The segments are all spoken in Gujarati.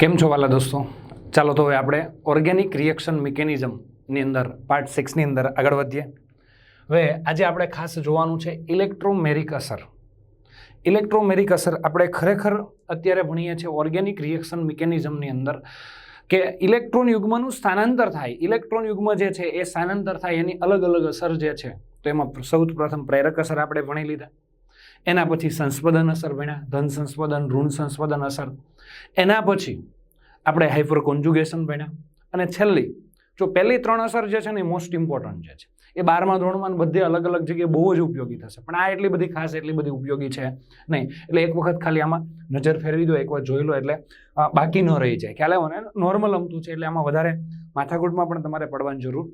કેમ છો વાલા દોસ્તો? ચાલો તો હવે આપણે ઓર્ગેનિક રિએક્શન મિકેનિઝમની અંદર પાર્ટ સિક્સની અંદર આગળ વધીએ. હવે આજે આપણે ખાસ જોવાનું છે ઇલેક્ટ્રોમેરિક અસર. ઇલેક્ટ્રોમેરિક અસર આપણે ખરેખર અત્યારે ભણીએ છીએ ઓર્ગેનિક રિએક્શન મિકેનિઝમની અંદર કે ઇલેક્ટ્રોન યુગ્મનું સ્થાનાંતર થાય. ઇલેક્ટ્રોન યુગ્મ જે છે એ સ્થાનાંતર થાય એની અલગ અલગ અસર જે છે, તો એમાં સૌ પ્રથમ પ્રેરક અસર આપણે ભણી લીધા. એના પછી સંસ્પદન અસર ભણ્યા ધન સંસ્પદન ઋણ સંસ્પદન અસર. એના પછી આપણે હાઇપર કોન્જુગેશન ભણ્યા અને છેલ્લી, જો પહેલી ત્રણ અસર જે છે ને એ મોસ્ટ ઇમ્પોર્ટન્ટ જે છે. એ બારમા ધોરણમાં બધે અલગ અલગ જગ્યાએ બહુ જ ઉપયોગી થશે. પણ આ એટલી બધી ખાસ, એટલી બધી ઉપયોગી છે નહીં. એટલે એક વખત ખાલી આમાં નજર ફેરવી દો એકવાર જોઈ લો. એટલે બાકી ન રહી જાય. ખ્યાલ આવે ને? નોર્મલ અમતું છે. એટલે આમાં વધારે માથાકૂટમાં પણ તમારે પડવાની જરૂર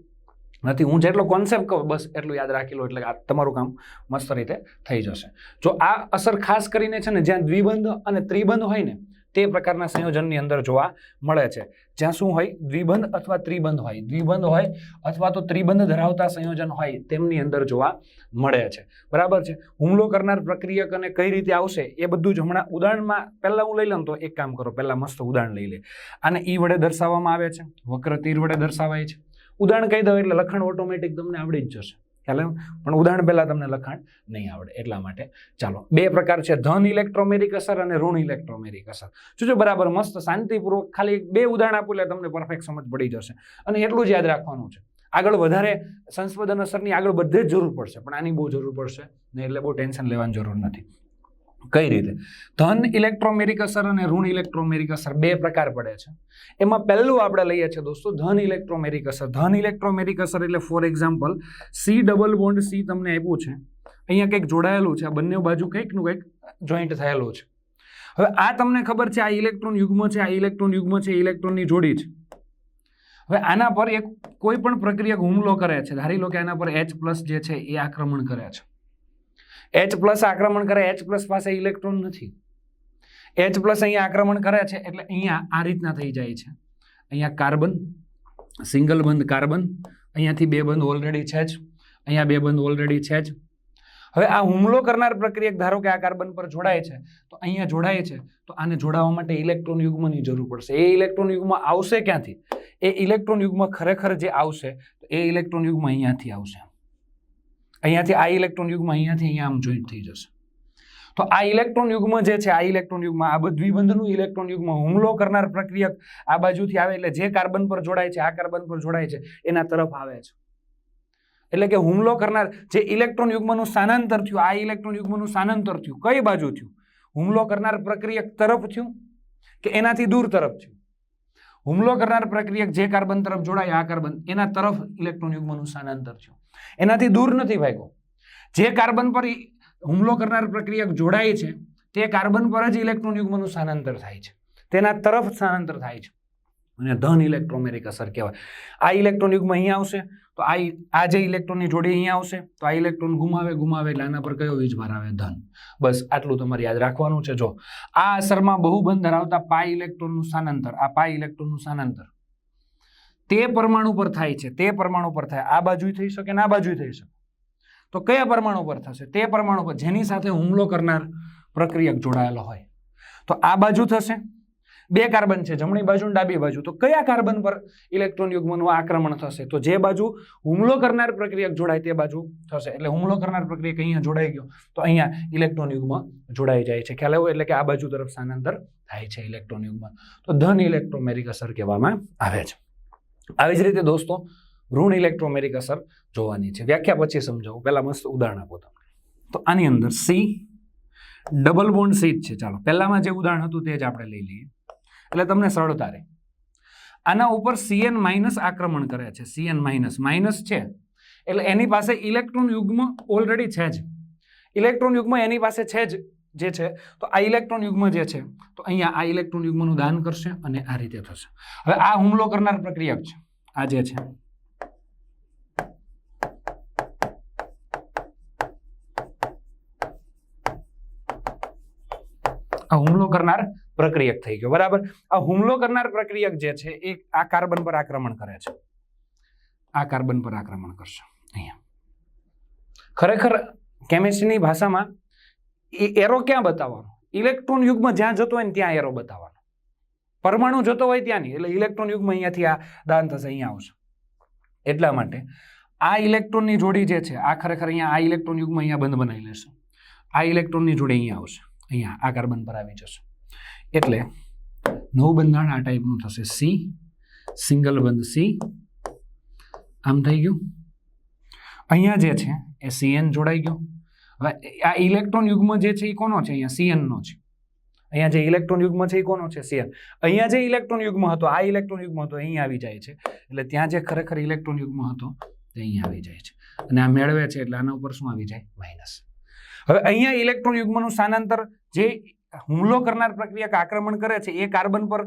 નથી, હું જેટલો કોન્સેપ્ટ કહું, બસ એટલું યાદ રાખી લો, એટલે આ તમારું કામ મસ્ત રીતે થઈ જશે. જો આ અસર ખાસ કરીને છે ને, જ્યાં દ્વિબંધ અને ત્રિબંધ હોય ને, તે પ્રકારના સંયોજનની અંદર જોવા મળે છે. જ્યાં શું હોય, દ્વિબંધ અથવા ત્રિબંધ હોય. દ્વિબંધ હોય અથવા તો ત્રિબંધ ધરાવતા સંયોજન હોય, તેમની અંદર જોવા મળે છે. બરાબર છે? હુમલો કરનાર પ્રક્રિયક અને કઈ રીતે આવશે, એ બધું જ હમણાં ઉદાહરણમાં પહેલાં હું લઈ લઉં તો એક કામ કરો, પહેલાં મસ્ત ઉદાહરણ લઈ લે. આને ઈ વડે દર્શાવવામાં આવે છે. વક્ર તીર વડે દર્શાવાય છે. ઉદાહરણ કહી દઉં એટલે લખાણ ઓટોમેટિક તમને આવડી જ જશે. ખ્યાલ પણ ઉદાહરણ પહેલાં તમને લખાણ નહીં આવડે, એટલા માટે ચાલો. બે પ્રકાર છે, ધન ઇલેક્ટ્રોમેરિક અસર અને ઋણ ઇલેક્ટ્રોમેરિક અસર. જોજો, બરાબર, મસ્ત, શાંતિપૂર્વક, ખાલી બે ઉદાહરણ આપું એટલે તમને પરફેક્ટ સમજ પડી જશે. અને એટલું જ યાદ રાખવાનું છે. આગળ વધારે સંસ્પદન અસરની આગળ બધે જ જરૂર પડશે, પણ આની બહુ જરૂર પડશે ને એટલે બહુ ટેન્શન લેવાની જરૂર નથી. કઈ રીતે? ધન ઇલેક્ટ્રોમેરિક અસર અને ઋણ ઇલેક્ટ્રોમેરિક અસર બે પ્રકાર પડે છે. એમાં પહેલું આપણે લઈએ છીએ દોસ્તો ધન ઇલેક્ટ્રોમેરિક અસર. ધન ઇલેક્ટ્રોમેરિક અસર એટલે for example C double bond C તમને આપ્યું છે. અહીંયા કંઈક જોડાયેલું છે. આ બંને બાજુ કંઈકનું કંઈક જોઈન્ટ થયેલું છે. હવે આ તમને ખબર છે આ ઇલેક્ટ્રોન યુગ્મ છે, આ ઇલેક્ટ્રોન યુગ્મ છે ઇલેક્ટ્રોનની જોડી છે. હવે આના પર એક કોઈ પણ પ્રક્રિયક હુમલો કરે છે. ધારી લો કે આના પર એચ પ્લસ જે છે એ આક્રમણ કરે છે. એચ પ્લસ આક્રમણ કરે એચ પ્લસ પાસે ઇલેક્ટ્રોન નથી. એચ પ્લસ અહીંયા આક્રમણ કરે છે, એટલે અહીંયા આ રીતના થઈ જાય છે. અહીંયા કાર્બન, સિંગલ બંધ કાર્બન, અહીંયાથી બે બંધ ઓલરેડી છે જ. અહીંયા બે બંધ ઓલરેડી છે જ. હવે આ હુમલો કરનાર પ્રક્રિયક ધારો કે આ કાર્બન પર જોડાય છે, તો અહીંયા જોડાય છે, તો આને જોડાવા માટે ઇલેક્ટ્રોન યુગ્મની જરૂર પડશે. એ ઇલેક્ટ્રોન યુગ્મ આવશે ક્યાંથી? એ ઇલેક્ટ્રોન યુગ્મ ખરેખર જે આવશે, તો એ ઇલેક્ટ્રોન યુગ્મ અહીંયાથી આવશે. અહીંયાથી આ ઇલેક્ટ્રોન યુગમાં અહીંયાથી અહીંયા આમ જોઈન્ટ થઈ જશે. તો આ ઇલેક્ટ્રોન યુગ્મ જે છે, આ ઇલેક્ટ્રોન યુગમાં, આ દ્વિબંધનું ઇલેક્ટ્રોન યુગમાં હુમલો કરનાર પ્રક્રિયક આ બાજુથી આવે એટલે જે કાર્બન પર જોડાય છે, આ કાર્બન પર જોડાય છે, એના તરફ આવે છે. એટલે કે હુમલો કરનાર જે ઇલેક્ટ્રોન યુગ્મનું સ્થાનાંતર થયું, આ ઇલેક્ટ્રોન યુગ્મનું સ્થાનાંતર થયું, કઈ બાજુ થયું? હુમલો કરનાર પ્રક્રિયક તરફ થયું કે એનાથી દૂર તરફ થયું? હુમલો કરનાર પ્રક્રિયક જે કાર્બન તરફ જોડાય, આ કાર્બન એના તરફ ઇલેક્ટ્રોન યુગ્મનું સ્થાનાંતર થયું. એનાથી દૂર નથી ભાગ્યો. જે કાર્બન પર હુમલો કરનાર પ્રક્રિયક જોડાય છે, તે કાર્બન પર જ ઇલેક્ટ્રોન યુગ્મનું સ્થાનાંતર થાય છે. તેના તરફ સ્થાનાંતર થાય છે. અને ધન ઇલેક્ટ્રોમેરિક અસર કહેવાય. આ ઇલેક્ટ્રોન યુગ્મ અહીં આવશે, તો આ આ જે ઇલેક્ટ્રોનની જોડી અહીંયા આવશે, તો આ ઇલેક્ટ્રોન ગુમાવે ગુમાવે એટલે આના પર કયો વીજભાર આવે? ધન. બસ આટલું તમારે યાદ રાખવાનું છે. જો આ અસરમાં બહુ બંધ ધરાવતા પાય ઇલેક્ટ્રોનનું સ્થાનાંતર, આ પાય ઇલેક્ટ્રોનનું સ્થાનાંતર તે પરમાણુ પર થાય છે, તે પરમાણુ પર થાય, આ બાજુ થઈ શકે ને આ બાજુ થઈ શકે. તો કયા પરમાણુ પર થશે? તે પરમાણુ પર, જેની સાથે હુમલો કરનાર પ્રક્રિયક જોડાયેલો હોય. તો આ બાજુ થશે. બે કાર્બન છે, જમણી બાજુ ડાબી બાજુ. તો કયા કાર્બન પર ઇલેક્ટ્રોન યુગ્મનું આક્રમણ થશે? તો જે બાજુ હુમલો કરનાર પ્રક્રિયક જોડાય, તે બાજુ થશે. એટલે હુમલો કરનાર પ્રક્રિયક અહીંયા જોડાઈ ગયો. તો અહીંયા ઇલેક્ટ્રોન યુગ્મ જોડાઈ જાય છે. ખ્યાલ આવ્યો? એટલે કે આ બાજુ તરફ સ્થાનાંતર થાય છે ઇલેક્ટ્રોન યુગ્મ. તો ધન ઇલેક્ટ્રોમેરિક અસર કહેવામાં આવે છે. આવી જ રીતે દોસ્તો, ઋણ ઇલેક્ટ્રોમેરિક અસર જોવાની છે. વ્યાખ્યા પછી સમજાવું. પહેલાં મસ્ત ઉદાહરણ આપો તમને. તો આની અંદર સી ડબલ બોન્ડ સી જ છે. ચાલો, પહેલામાં જે ઉદાહરણ હતું તે જ આપણે લઈ લઈએ. એટલે તમને સરળતા રહે આના ઉપર સીએન માઇનસ આક્રમણ કરે છે. સીએન માઇનસ માઇનસ છે. એટલે એની પાસે ઇલેક્ટ્રોન યુગ્મ ઓલરેડી છે જ. ઇલેક્ટ્રોન યુગ્મ એની પાસે છે જ. જે છે, તો આ ઇલેક્ટ્રોન યુગ્મ જે છે, તો અહીંયા આ ઇલેક્ટ્રોન યુગ્મનું દાન કરશે અને આ રીતે થશે. હવે આ હુમલો કરનાર પ્રક્રિયક છે, આ જે છે. આ હુમલો કરનાર પ્રક્રિયક થઈ ગયો, બરાબર? આ હુમલો કરનાર પ્રક્રિયક જે છે, એ આ કાર્બન પર આક્રમણ કરે છે. આ કાર્બન પર આક્રમણ કરશે, અહીંયા. ખરેખર, કેમિસ્ટ્રીની ભાષામાં એ એરો ક્યાં બતાવવાનો? ઇલેક્ટ્રોન યુગમાં જ્યાં જતો હોય ને ત્યાં એરો બતાવવાનો. પરમાણુ જતો હોય ત્યાં નહીં એટલે ઇલેક્ટ્રોન યુગ્મ અહીંયાથી આ દાન થશે, અહીંયા આવશે. એટલા માટે આ ઇલેક્ટ્રોનની જોડી જે છે, આ ખરેખર અહીંયા આ ઇલેક્ટ્રોન યુગ્મ અહીંયા બંધ બનાવી લેશે. આ ઇલેક્ટ્રોનની જોડી અહીંયા આવશે. અહીંયા આ કાર્બન પર આવી જશે. એટલે નવું બંધારણ આ ટાઈપનું થશે સી સિંગલ બંધ સી આમ થઈ ગયું. અહીંયા જે છે, એ સીએન જોડાઈ ગયો. હવે આ ઇલેક્ટ્રોન યુગ્મ જે છે એ કોનો છે? અહીંયા સીએનનો છે. અહીંયા જે ઇલેક્ટ્રોન યુગ્મ છે એ કોનો છે? સીએન અહીંયા જે ઇલેક્ટ્રોન યુગ્મ હતો, આ ઇલેક્ટ્રોન યુગ્મ હતો અહીંયા આવી જાય છે. એટલે ત્યાં જે ખરેખર ઇલેક્ટ્રોન યુગ્મ હતો, તે અહીંયા આવી જાય છે. અને આ મેળવે છે એટલે આના ઉપર શું આવી જાય? માઇનસ હવે અહીંયા ઇલેક્ટ્રોન યુગ્મનું સ્થાનાંતર જે હુમલો કરનાર પ્રક્રિયા આક્રમણ કરે છે, એ કાર્બન પર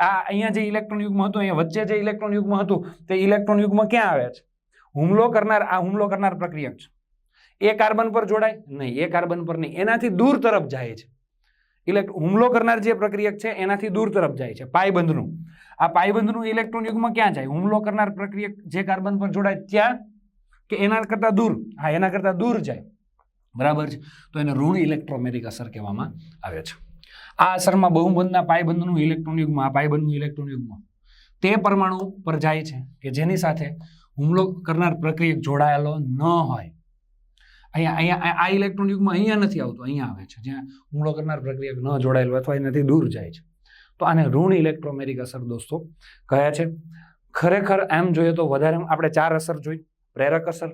આ અહીંયા જે ઇલેક્ટ્રોન યુગ્મ હતું, અહીંયા વચ્ચે જે ઇલેક્ટ્રોન યુગ્મ હતું, તે ઇલેક્ટ્રોન યુગ્મ ક્યાં આવે છે? હુમલો કરનાર, આ હુમલો કરનાર પ્રક્રિયક છે. એ કાર્બન પર જોડાય? નહીં, એ કાર્બન પર નહીં. એનાથી દૂર તરફ જાય છે. ઇલેક્ટ, હુમલો કરનાર જે પ્રક્રિયક છે, એનાથી દૂર તરફ જાય છે. પાયબંધનું. આ પાયબંધનું ઇલેક્ટ્રોન યુગમાં ક્યાં જાય? હુમલો કરનાર પ્રક્રિયક જે કાર્બન પર જોડાય ત્યાં? કે એના કરતાં દૂર? હા, એના કરતાં દૂર જાય. બરાબર છે? તો એને ઋણ ઇલેક્ટ્રોમેરિક અસર કહેવામાં આવે છે. આ અસરમાં બહુબંધના પાયબંધનું ઇલેક્ટ્રોન યુગમાં, આ પાયબંધનું ઇલેક્ટ્રોન યુગમાં. તે પરમાણુ પર જાય છે કે જેની સાથે હુમલો કરનાર પ્રક્રિયક જોડાયેલો ન હોય. અહીંયા અહીંયા, આ ઇલેક્ટ્રોન યુગમાં અહીંયા નથી આવતું, અહીંયા આવે છે. જ્યાં હુમલો કરનાર પ્રક્રિયક ન જોડાયેલું અથવા એનાથી દૂર જાય છે. તો આને ઋણ ઇલેક્ટ્રોમેરિક અસર દોસ્તો કહે છે. ખરેખર એમ જોઈએ તો વધારે આપણે ચાર અસર જોઈ. પ્રેરક અસર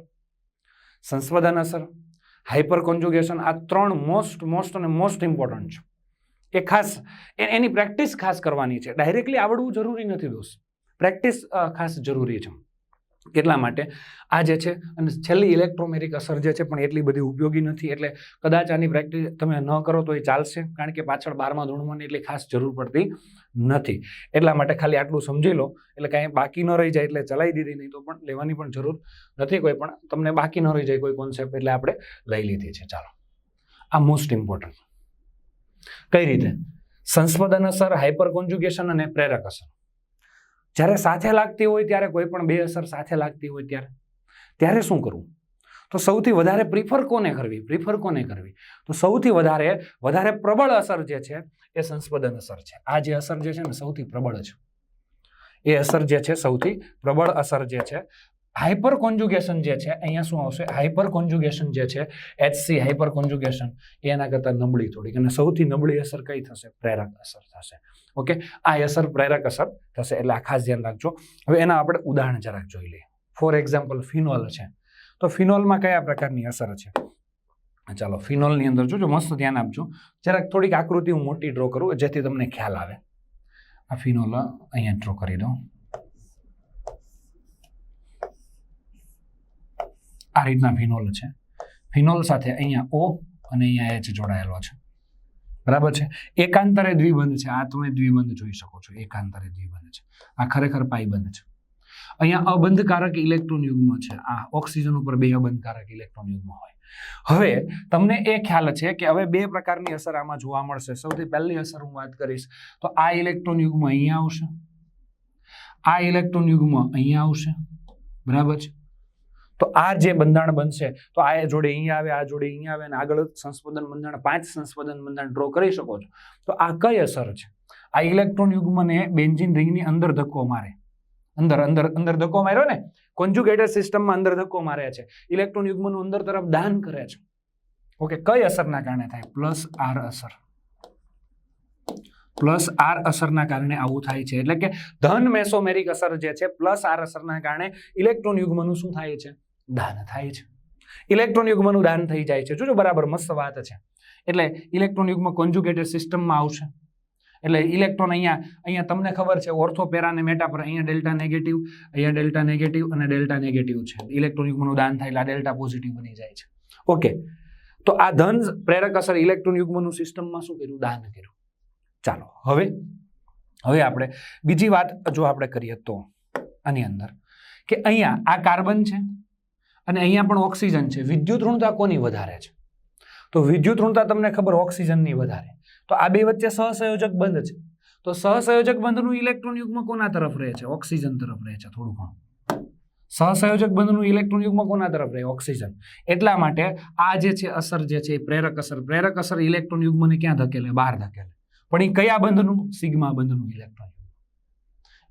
સંસ્વદન અસર હાઇપર કોન્જુગેશન આ ત્રણ મોસ્ટ મોસ્ટ અને મોસ્ટ ઇમ્પોર્ટન્ટ છે. એ ખાસ એની પ્રેક્ટિસ ખાસ કરવાની છે. ડાયરેક્ટલી આવડવું જરૂરી નથી દોસ્ત. પ્રેક્ટિસ ખાસ જરૂરી છે. એટલા માટે? આ જે છે, અને છેલ્લી ઇલેક્ટ્રોમેરિક અસર જે છે પણ એટલી બધી ઉપયોગી નથી. એટલે કદાચ આની પ્રેક્ટિસ તમે ન કરો તો એ ચાલશે, કારણ કે પાછળ બારમા ધોરણમાં એટલી ખાસ જરૂર પડતી નથી. એટલા માટે ખાલી આટલું સમજી લો. એટલે કાંઈ બાકી ન રહી જાય એટલે ચલાવી દીધી, નહીં તો પણ લેવાની પણ જરૂર નથી કોઈ. પણ તમને બાકી ન રહી જાય કોઈ કોન્સેપ્ટ એટલે આપણે લઈ લીધી છે. ચાલો. આ મોસ્ટ ઇમ્પોર્ટન્ટ કઈ રીતે? સંસ્પદન અસર હાઇપર કોન્જ્યુગેશન અને પ્રેરક અસર. જ્યારે સાથે લાગતી હોય ત્યારે કોઈ પણ બે અસર સાથે લાગતી હોય ત્યારે. ત્યારે શું કરવું? તો સૌથી વધારે પ્રિફર કોને કરવી? પ્રિફર કોને કરવી? તો સૌથી વધારે વધારે પ્રબળ અસર જે છે, એ સંસ્પદન અસર છે. આ જે અસર જે છે ને સૌથી પ્રબળ છે એ અસર જે છે, સૌથી પ્રબળ અસર જે છે હાઇપર કોન્જુગેશન જે છે, અહીંયા શું આવશે? હાઇપર કોન્જુગેશન જે છે એચસી હાઇપર કોન્જુગેશન, એના કરતાં નબળી થોડીક. અને સૌથી નબળી અસર કઈ થશે? પ્રેરક અસર થશે. ઓકે? આ અસર પ્રેરક અસર થશે, એટલે આ ખાસ ધ્યાન રાખજો. હવે એના આપણે ઉદાહરણ જરાક જોઈ લઈએ. ફોર એક્ઝામ્પલ ફિનોલ છે. તો ફિનોલમાં કયા પ્રકારની અસર છે? ચાલો, ફિનોલની અંદર જોજો, મસ્ત ધ્યાન આપજો. જરાક થોડીક આકૃતિ હું મોટી ડ્રો કરું, જેથી તમને ખ્યાલ આવે. આ ફિનોલ અહીંયા ડ્રો કરી દઉં. આ રીતના ફિનોલ છે. ફિનોલ સાથે અહીંયા ઓ અને અહીંયા એચ જોડાયેલો છે. બરાબર છે? એકાંતરે દ્વિબંધ છે. આ તમે દ્વિબંધ જોઈ શકો છો. એકાંતરે દ્વિબંધ છે. આ ખરેખર પાઈબંધ છે. અહીંયા અબંધકારક ઇલેક્ટ્રોન યુગ્મ છે. આ ઓક્સિજન ઉપર બે અબંધકારક ઇલેક્ટ્રોન યુગ્મ હોય. હવે તમને એ ખ્યાલ છે કે હવે બે પ્રકારની અસર આમાં જોવા મળશે. સૌથી પહેલી અસર હું વાત કરીશ તો આ ઇલેક્ટ્રોન યુગ્મ અહીંયા આવશે. આ ઇલેક્ટ્રોન યુગ્મ અહીંયા આવશે. બરાબર છે? તો આ જે બંધારણ બનશે, તો આ જોડે અહીંયા આવે, આ જોડે અહીંયા આવે, અને આગળ સંશોધન બંધારણ, પાંચ સંસ્પદન બંધારણ ડ્રો કરી શકો છો. તો આ કઈ અસર છે? આ ઇલેક્ટ્રોન યુગ્મને બેન્ઝિન રિંગની અંદર ધક્કો મારે. અંદર અંદર અંદર ધક્કો માર્યો ને? કોન્જુગેટેડ સિસ્ટમમાં અંદર ધક્કો મારે છે. ઇલેક્ટ્રોન યુગ્મનું અંદર તરફ દાન કરે છે. ઓકે, કઈ અસરના કારણે થાય? પ્લસ આર અસર. પ્લસ આર અસરના કારણે આવું થાય છે. એટલે કે ધન મેસોમેરિક અસર જે છે, પ્લસ આર અસરના કારણે ઇલેક્ટ્રોન યુગ્મનું શું થાય છે? દાન થાય છે. ઇલેક્ટ્રોન યુગ્મનું દાન થઈ જાય છે. જોજો બરાબર મસ્ત વાત છે. એટલે ઇલેક્ટ્રોન યુગ્મ કોન્જ્યુગેટેડ સિસ્ટમમાં આવશે. એટલે ઇલેક્ટ્રોન અહીંયા અહીંયા તમને ખબર છે ઓર્થોપેરા અને મેટા પર અહીંયા ડેલ્ટા નેગેટિવ અહીંયા ડેલ્ટા નેગેટિવ અને ડેલ્ટા નેગેટિવ છે. ઇલેક્ટ્રોન યુગ્મનું દાન થાય એટલે ડેલ્ટા પોઝિટિવ બની જાય છે. ઓકે તો આ ધન પ્રેરક અસર ઇલેક્ટ્રોન યુગ્મનું સિસ્ટમમાં શું કર્યું? દાન કર્યું. ચાલો, હવે હવે આપણે બીજી વાત જો આપણે કરીએ તો, આની અંદર, કે અહીંયા આ કાર્બન છે અને અહીંયા પણ ઓક્સિજન છે. વિદ્યુત ઋણતા કોની વધારે છે? તો વિદ્યુત ઋણતા તમને ખબર ઓક્સિજનની વધારે. તો આ બે વચ્ચે સહસંયોજક બંધ છે. તો સહસંયોજક બંધનું ઇલેક્ટ્રોન યુગમાં કોના તરફ રહે છે? ઓક્સિજન તરફ રહે છે, થોડું ઘણું. સહસંયોજક બંધનું ઇલેક્ટ્રોન યુગમાં કોના તરફ રહે? ઓક્સિજન. એટલા માટે આ જે છે અસર જે છે એ પ્રેરક અસર. પ્રેરક અસર ઇલેક્ટ્રોન યુગ્મને ક્યાં ધકેલે? બહાર ધકેલે. પણ એ કયા બંધનું? સિગ્મા બંધનું ઇલેક્ટ્રોન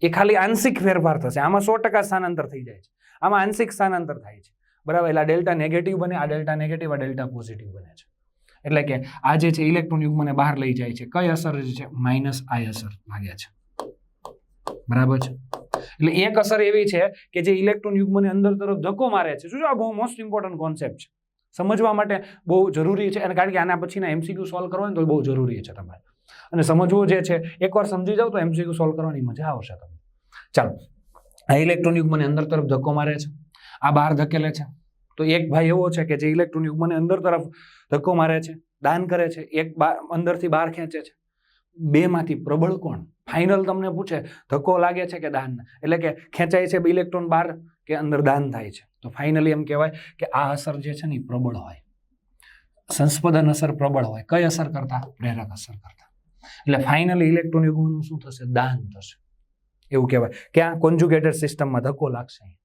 એ ખાલી આંશિક ફેરફાર થશે. આમાં સો ટકા સ્થાનાંતર થઈ જાય છે. આમાં આંશિક સ્થાનાંતર થાય છે. બરાબર? એટલે આ ડેલ્ટા નેગેટિવ બને, આ ડેલ્ટા નેગેટિવ આ ડેલ્ટા પોઝિટિવ બને છે. એટલે કે આ જે છે ઇલેક્ટ્રોન યુગ્મને બહાર લઈ જાય છે. કઈ અસર જે છે? માઇનસ આઈ અસર લાગે છે. બરાબર છે? એટલે એક અસર એવી છે કે જે ઇલેક્ટ્રોન યુગ્મને અંદર તરફ ધક્કો મારે છે. શું આ બહુ મોસ્ટ ઇમ્પોર્ટન્ટ કોન્સેપ્ટ છે. સમજવા માટે બહુ જરૂરી છે. અને કારણ કે આના પછીના એમસીક્યુ સોલ્વ કરવા ને તો બહુ જરૂરી છે તમારે. અને સમજવું જે છે, એકવાર સમજી જાવ તો એમસીક્યુ સોલ્વ કરવાની મજા આવશે તમને. ચાલો. આ ઇલેક્ટ્રોન યુગ્મને અંદર તરફ ધક્કો મારે છે. આ બહાર ધકેલે છે. તો એક ભાઈ એવો છે કે જે ઇલેક્ટ્રોન યુગ્મને અંદર તરફ ધક્કો મારે છે, દાન કરે છે, એક બાર અંદરથી બહાર ખેંચે છે. બેમાંથી પ્રબળ કોણ? ફાઇનલ તમને પૂછે, ધક્કો લાગે છે કે દાન? એટલે કે ખેંચાય છે ઇલેક્ટ્રોન બહાર કે અંદર દાન થાય છે. તો ફાઇનલી એમ કહેવાય કે આ અસર જે છે ને એ પ્રબળ હોય. સંસ્પદન અસર પ્રબળ હોય. કઈ અસર કરતા? પ્રેરક અસર કરતા. એટલે ફાઇનલી ઇલેક્ટ્રોન યુગ્મનું શું થશે? દાન થશે. એવું કહેવાય. કે આ કોન્જુગેટેડ સિસ્ટમમાં ધક્કો લાગશે.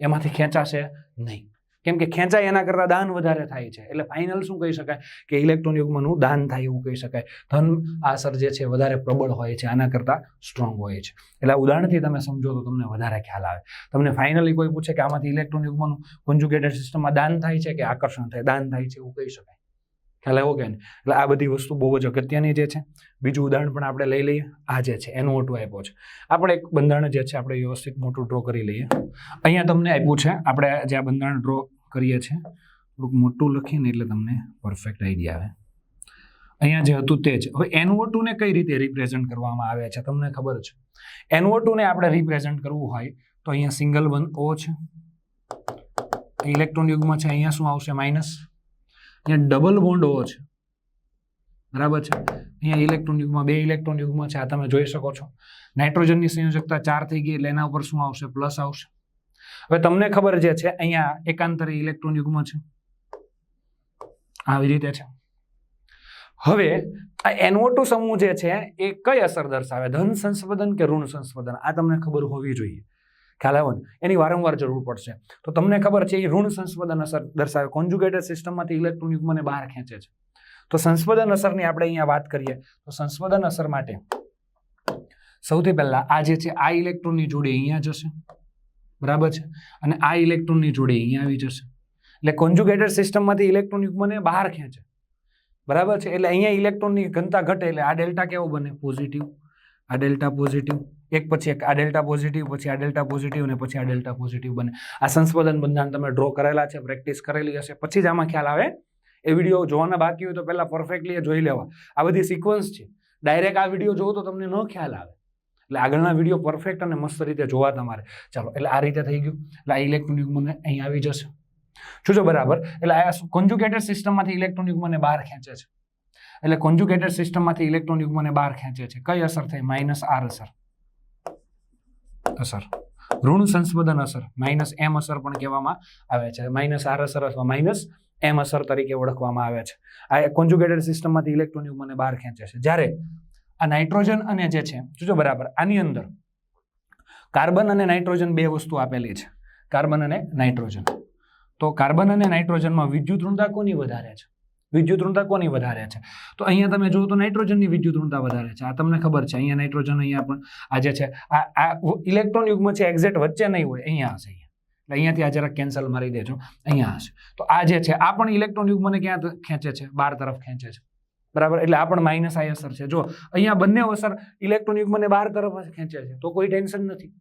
એમાંથી ખેંચાશે નહીં. કેમ કે ખેંચાય એના કરતાં દાન વધારે થાય છે. એટલે ફાઇનલ શું કહી શકાય? કે ઇલેક્ટ્રોન યુગ્મનું દાન થાય એવું કહી શકાય. ધન આસર જે છે વધારે પ્રબળ હોય છે, આના કરતાં સ્ટ્રોંગ હોય છે. એટલે ઉદાહરણથી તમે સમજો તો તમને વધારે ખ્યાલ આવે. તમને ફાઇનલી કોઈ પૂછે કે આમાંથી ઇલેક્ટ્રોન યુગ્મનું કોન્જ્યુગેટેડ સિસ્ટમમાં દાન થાય છે કે આકર્ષણ થાય? દાન થાય છે એવું કહી શકાય. ખ્યાલ આવ્યો કે એટલે આ બધી વસ્તુ બહુ જ અગત્યની જે છે. બીજું ઉદાહરણ પણ આપણે લઈ લઈએ. આ જે છે, એનો ઓટો આપ્યો છે. આપણે એક બંધારણ જે છે, આપણે વ્યવસ્થિત મોટું ડ્રો કરી લઈએ. અહીંયા તમને આપ્યું છે, આપણે જે આ બંધારણ ડ્રો કરીએ છીએ, થોડુંક મોટું લખીએ ને એટલે તમને પરફેક્ટ આઈડિયા આવે. અહીંયા જે હતું તે જ. હવે એનઓ ટુને કઈ રીતે રિપ્રેઝન્ટ કરવામાં આવે છે, તમને ખબર છે? એનઓ ટુને આપણે રિપ્રેઝન્ટ કરવું હોય તો અહીંયા સિંગલ વન ઓ છે. ઇલેક્ટ્રોન યુગમાં છે, અહીંયા શું આવશે? માઇનસ અહીંયા ડબલ બોન્ડ ઓ છે. બરાબર છે? અહીંયા ઇલેક્ટ્રોન યુગમાં, બે ઇલેક્ટ્રોન યુગમાં છે, આ તમે જોઈ શકો છો. નાઇટ્રોજનની સંયોજકતા ચાર થઈ ગઈ એટલે એના ઉપર શું આવશે? પ્લસ આવશે. હવે તમને ખબર જે છે, અહીંયા એકાંતરે ઇલેક્ટ્રોન યુગમાં છે. આવી રીતે છે. હવે આ એનઓ સમૂહ જે છે, એ કઈ અસર દર્શાવે? ધન સંસ્પદન કે ઋણ સંસ્પદન આ તમને ખબર હોવી જોઈએ. ખ્યાલ એની વારંવાર જરૂર પડશે. તો તમને ખબર છે એ ઋણ સંસ્પદન અસર દર્શાવે. કોન્જુગેટેડ સિસ્ટમમાંથી ઇલેક્ટ્રોન યુગ્મને બહાર ખેંચે છે. તો સંસ્પદન અસરની આપણે અહીંયા વાત કરીએ. તો સંસ્પદન અસર માટે સૌથી પહેલા આ જે છે, આ ઇલેક્ટ્રોનની જોડે અહીંયા જશે. બરાબર છે? અને આ ઇલેક્ટ્રોનની જોડે અહીંયા આવી જશે. એટલે કોન્જુગેટેડ સિસ્ટમમાંથી ઇલેક્ટ્રોન યુગ્મને બહાર ખેંચે. બરાબર છે? એટલે અહીંયા ઇલેક્ટ્રોનની ઘનતા ઘટે એટલે આ ડેલ્ટા કેવો બને? પોઝિટિવ આ ડેલ્ટા પોઝિટિવ એક પછી એક આ ડેલ્ટા પોઝિટિવ, પછી આ ડેલ્ટા પોઝિટિવ અને પછી આ ડેલ્ટા પોઝિટિવ બને. આ સંસ્પદન બંધારણ તમે ડ્રો કરેલા છે પ્રેક્ટિસ કરેલી હશે. પછી જ આમાં ખ્યાલ આવે. એ વીડિયો જોવાના બાકી હોય તો પહેલાં પરફેક્ટલી જોઈ લેવા. આ બધી સિક્વન્સ છે. ડાયરેક્ટ આ વીડિયો જોવો તો તમને ન ખ્યાલ આવે. એટલે આગળના વીડિયો પરફેક્ટ અને મસ્ત રીતે જોવા તમારે. ચાલો, એટલે આ રીતે થઈ ગયું. એટલે આ ઇલેક્ટ્રોનિક મને અહીં આવી જશે. જોજો બરાબર? એટલે આ કોન્જુગેટેડ સિસ્ટમમાંથી ઇલેક્ટ્રોનિક મને બહાર ખેંચે છે. એટલે કોન્જુગેટેડ સિસ્ટમમાંથી ઇલેક્ટ્રોનિક મને બહાર ખેંચે છે. કઈ અસર થઈ? માઇનસ આર અસર. અસર. ઋણ સંશોધન અસર માઇનસ એમ અસર પણ કહેવામાં આવે છે. માઇનસ આર અસર અથવા માઇનસ એમ અસર તરીકે ઓળખવામાં આવે છે. આ કોન્જુગેટેડ સિસ્ટમમાંથી ઇલેક્ટ્રોન મને બહાર ખેંચે છે. જ્યારે આ નાઇટ્રોજન અને જે છે, જોજો બરાબર, આની અંદર કાર્બન અને નાઇટ્રોજન બે વસ્તુ આપેલી છે. કાર્બન અને નાઇટ્રોજન તો કાર્બન અને નાઇટ્રોજનમાં વિદ્યુત ઋણતા કોની વધારે છે? વિદ્યુત ઋણતા કોની વધારે છે? તો અહીંયા તમે જુઓ તો નાઇટ્રોજનની વિદ્યુત ઋણતા વધારે છે. આ તમને ખબર છે. અહીંયા નાઇટ્રોજન અહીંયા પણ આ જે છે, આ આ ઇલેક્ટ્રોન યુગમાં છે એક્ઝેક્ટ વચ્ચે નહીં હોય. અહીંયા હશે અહીંયા. એટલે અહીંયાથી આ જરાક કેન્સલ મારી દેજો. અહીંયા હશે. તો આ જે છે, આ પણ ઇલેક્ટ્રોન યુગ્મને ક્યાં ખેંચે છે? બાર તરફ ખેંચે છે. બરાબર? એટલે આ પણ માઇનસ આઈ અસર છે. જો અહીંયા બંને અસર ઇલેક્ટ્રોન યુગ્મને બાર તરફ ખેંચે છે. તો કોઈ ટેન્શન નથી.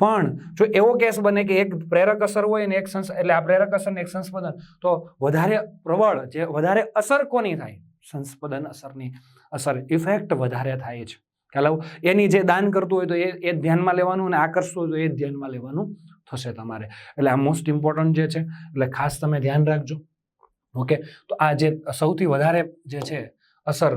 પણ જો એવો કેસ બને કે એક પ્રેરક અસર હોય ને એક સંસ, એટલે આ પ્રેરક અસર ને એક સંસ્પદન, તો વધારે પ્રબળ જે વધારે અસર કોની થાય? સંસ્પદન અસરની અસર ઇફેક્ટ વધારે થાય છે ખ્યાલ એની જે દાન કરતું હોય તો એ એ ધ્યાનમાં લેવાનું અને આકર્ષતું હોય તો એ ધ્યાનમાં લેવાનું થશે તમારે. એટલે આ મોસ્ટ ઇમ્પોર્ટન્ટ જે છે, એટલે ખાસ તમે ધ્યાન રાખજો. ઓકે? તો આ જે સૌથી વધારે જે છે અસર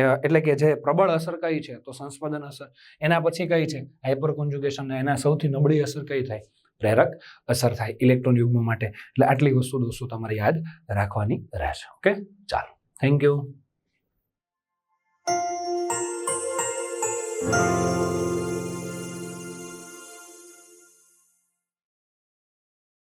એટલે કે જે પ્રબળ અસર કઈ છે, તો સંસ્પદન અસર. એના પછી કઈ છે? હાઇપર કોન્જુગેશન એના સૌથી નબળી અસર કઈ થાય? પ્રેરક અસર થાય ઇલેક્ટ્રોન યુગ્મ માટે. એટલે આટલી વસ્તુ દોસ્તો તમારે યાદ રાખવાની રહેશે. ઓકે? ચાલો. Thank you